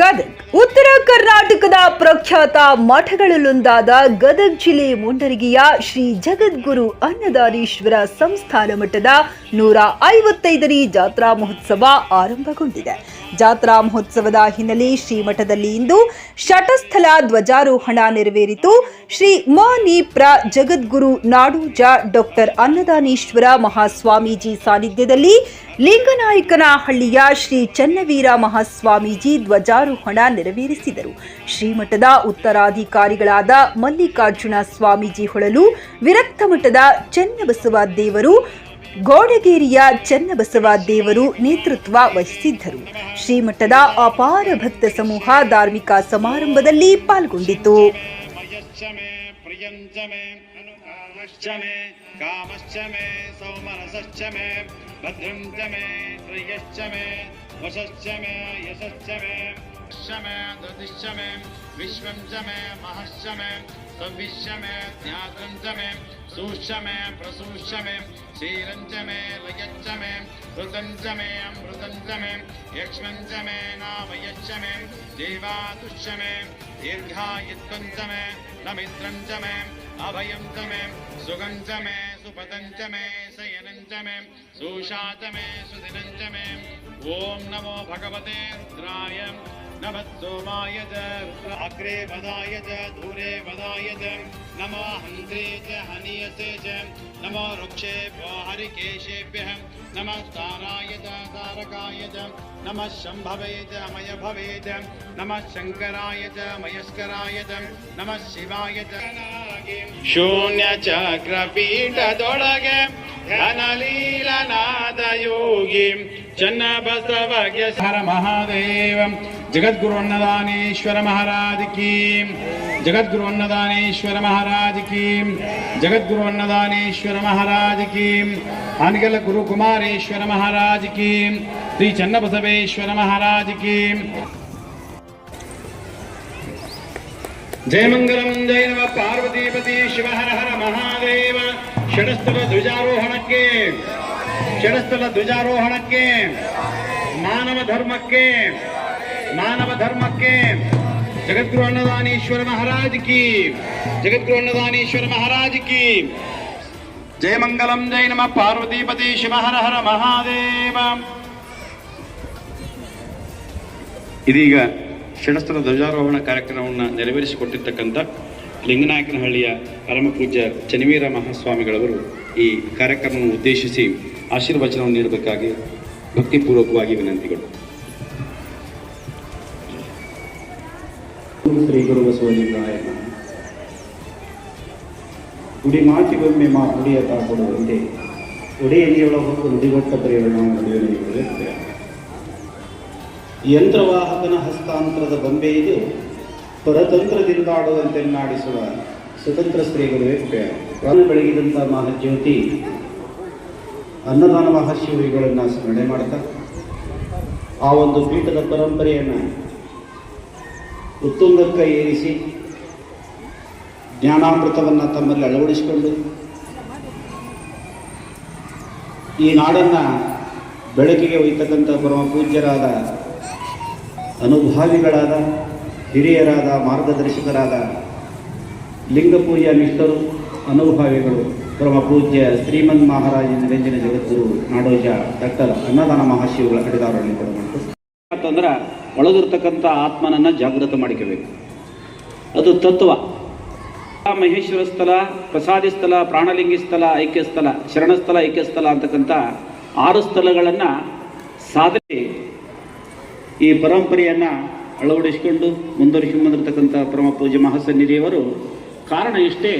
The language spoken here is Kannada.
ಗದಗ್ ಉತ್ತರ ಕರ್ನಾಟಕದ ಪ್ರಖ್ಯಾತ ಮಠಗಳಲ್ಲೊಂದಾದ ಗದಗ್ ಜಿಲ್ಲೆ ಮುಂಡರಗಿಯ ಶ್ರೀ ಜಗದ್ಗುರು ಅನ್ನದಾರೀಶ್ವರ ಸಂಸ್ಥಾನ ಮಠದ ನೂರ ಐವತ್ತೈದನೇ ಜಾತ್ರಾ ಮಹೋತ್ಸವ ಆರಂಭಗೊಂಡಿದೆ. ಜಾತ್ರಾ ಮಹೋತ್ಸವದ ಹಿನ್ನೆಲೆ ಶ್ರೀಮಠದಲ್ಲಿ ಇಂದು ಶಟಸ್ಥಲ ಧ್ವಜಾರೋಹಣ ನೆರವೇರಿತು. ಶ್ರೀ ಮನಿ ಪ್ರ ಜಗದ್ಗುರು ನಾಡೋಜ ಡಾಕ್ಟರ್ ಅನ್ನದಾನೀಶ್ವರ ಮಹಾಸ್ವಾಮೀಜಿ ಸಾನ್ನಿಧ್ಯದಲ್ಲಿ ಲಿಂಗನಾಯಕನಹಳ್ಳಿಯ ಶ್ರೀ ಚನ್ನವೀರ ಮಹಾಸ್ವಾಮೀಜಿ ಧ್ವಜಾರೋಹಣ ನೆರವೇರಿಸಿದರು. ಶ್ರೀಮಠದ ಉತ್ತರಾಧಿಕಾರಿಗಳಾದ ಮಲ್ಲಿಕಾರ್ಜುನ ಸ್ವಾಮೀಜಿ ಹೊಳಲು, ವಿರಕ್ತ ಮಠದ ಚನ್ನಬಸವ ದೇವರು, ಗೋಡಗೇರಿಯ ಚನ್ನಬಸವ ದೇವರು ನೇತೃತ್ವ ವಹಿಸಿದ್ದರು. ಶ್ರೀಮಠದ ಅಪಾರ ಭಕ್ತ ಸಮೂಹ ಧಾರ್ಮಿಕ ಸಮಾರಂಭದಲ್ಲಿ ಪಾಲ್ಗೊಂಡಿತು. ಭದ್ರಂ मे प्रियञ्च मे विश्वं च मे महश्च मे सविश्च मे ज्ञातं मे सूश्च मे प्रसूश्च मे क्षीरं मे लयच्च मे ऋतं च मे मे यक्ष्मं मे नामयश्च मे देवातुश्च मे च मे नमित्रं च मे अभयं च च मे सुपदं मे शयनं मे ॐ नमो भगवते रुद्राय। नम सोमाय अग्रे वदाय च दूरे नमो च, हनीयसे च। नमो वृक्षे हरिकेशेभ्यः। नमः ताराय च, तारकाय च। नमः शम्भवे च मय भवे च। नमः शङ्कराय च, मयस्कराय च। नमः शिवाय च। शून्यचक्रपीठदोळगे धनलीलनादयोगीं। चन्न बसवज्ञ महादेवम् ಜಗದ್ಗುರು ಅನ್ನದಾನೇಶ್ವರ ಮಹಾರಾಜ ಕಿ. ಜಗದ್ಗುರು ಅನ್ನದಾನೇಶ್ವರ ಮಹಾರಾಜ ಕಿ. ಜಗದ್ಗುರು ಅನ್ನದಾನೇಶ್ವರ ಮಹಾರಾಜ ಕಿ. ಹಾನಗಲ ಗುರು ಮಹಾರಾಜ ಕಿ. ಶ್ರೀ ಚನ್ನಬಸವೇಶ್ವರ ಮಹಾರಾಜ ಕಿ. ಜಯಮಂಗಲಂ ಜಯ ನಮ ಪಾರ್ವತೀಪತಿ ಶಿವ ಹರ ಹರ ಮಹಾದೇವ. ಷಡಸ್ಥಲ ಧ್ವಜಾರೋಹಣಕ್ಕೆ ಷಡಸ್ಥಲ ಧ್ವಜಾರೋಹಣಕ್ಕೆ, ಮಾನವ ಧರ್ಮಕ್ಕೆ ಮಾನವ ಧರ್ಮಕ್ಕೆ. ಜಗದ್ಗುರು ಅನ್ನದಾನೀಶ್ವರ ಮಹಾರಾಜ್ ಕಿ. ಜಗದ್ಗುರು ಅನ್ನದಾನೀಶ್ವರ ಮಹಾರಾಜ್ ಕಿ. ಜಯಮಂಗಲಂ ಜೈ ನಮ. ಪಾರ್ವತಿಪತಿ ಶಿವಹರ ಹರ ಮಹಾದೇವ. ಇದೀಗ ಶಿಣಸ್ತ್ರ ಧ್ವಜಾರೋಹಣ ಕಾರ್ಯಕ್ರಮವನ್ನು ನೆರವೇರಿಸಿಕೊಟ್ಟಿರ್ತಕ್ಕಂಥ ಲಿಂಗನಾಯಕನಹಳ್ಳಿಯ ಪರಮ ಪೂಜ್ಯ ಚನಿವೀರ ಮಹಾಸ್ವಾಮಿಗಳವರು ಈ ಕಾರ್ಯಕ್ರಮವನ್ನು ಉದ್ದೇಶಿಸಿ ಆಶೀರ್ವಚನವನ್ನು ನೀಡಬೇಕಾಗಿ ಭಕ್ತಿಪೂರ್ವಕವಾಗಿ ವಿನಂತಿಗಳು. ಶ್ರೀ ಗುರು ಬಸವಲಿಂಗಾಯ ಮಾತಿಗೊಮ್ಮೆ ಮಾ ನುಡಿಯ ಕಾಪಾಡುವಂತೆ ಒಡೆಯನಿಯೊಳಗೊಂದು ನುಡಿಗೊಟ್ಟ ಬರೆಯಲು ಯಂತ್ರವಾಹಕನ ಹಸ್ತಾಂತರದ ಬೊಂಬೆ ಇದು. ಪರತಂತ್ರದಿಂದಾಡುವಂತೆನ್ನಾಡಿಸುವ ಸ್ವತಂತ್ರ ಸ್ತ್ರೀಗಳು ಪ್ರಾಣ ಬೆಳಗಿದಂಥ ಮಹಾಜ್ಯೋತಿ ಅನ್ನದಾನ ಮಹಾಶಿವರಿಗಳನ್ನು ಸ್ಮರಣೆ ಮಾಡ್ತಾ, ಆ ಒಂದು ಪೀಠದ ಪರಂಪರೆಯನ್ನು ಉತ್ತುಂಗಕ್ಕೆ ಏರಿಸಿ ಜ್ಞಾನಾಮೃತವನ್ನು ತಮ್ಮಲ್ಲಿ ಅಳವಡಿಸಿಕೊಂಡು ಈ ನಾಡನ್ನು ಬೆಳಕಿಗೆ ಒಯ್ತಕ್ಕಂಥ ಪರಮ ಪೂಜ್ಯರಾದ ಅನುಭಾವಿಗಳಾದ, ಹಿರಿಯರಾದ, ಮಾರ್ಗದರ್ಶಕರಾದ ಲಿಂಗಪೂಜ್ಯ ನಿಷ್ಠರು, ಅನುಭಾವಿಗಳು ಪರಮ ಪೂಜ್ಯ ಶ್ರೀಮನ್ ಮಹಾರಾಜ ನಿರಂಜನ ಜಗದ್ಗುರು ನಾಡೋಜ ಡಾಕ್ಟರ್ ಅನ್ನದಾನ ಮಹಾಶಿವಗಳ ಕಡಿದಾರನ್ನು ಕೊಡಬೇಕು ಅಂತಂದ್ರೆ ಒಳಗಿರ್ತಕ್ಕಂಥ ಆತ್ಮನನ್ನು ಜಾಗೃತ ಮಾಡಿಕೋಬೇಕು. ಅದು ತತ್ವ. ಮಹೇಶ್ವರ ಸ್ಥಳ, ಪ್ರಸಾದಿ ಸ್ಥಳ, ಪ್ರಾಣಲಿಂಗಿ ಸ್ಥಳ, ಐಕ್ಯ ಸ್ಥಳ ಶರಣಸ್ಥಳ ಐಕ್ಯ ಸ್ಥಳ ಅಂತಕ್ಕಂಥ ಆರು ಸ್ಥಳಗಳನ್ನು ಸಾಧನೆ ಈ ಪರಂಪರೆಯನ್ನು ಅಳವಡಿಸಿಕೊಂಡು ಮುಂದುವರಿಸಿ ಬಂದಿರತಕ್ಕಂಥ ಪರಮ ಪೂಜೆ ಮಹಾಸನ್ನಿಧಿಯವರು ಕಾರಣ ಇಷ್ಟೇ.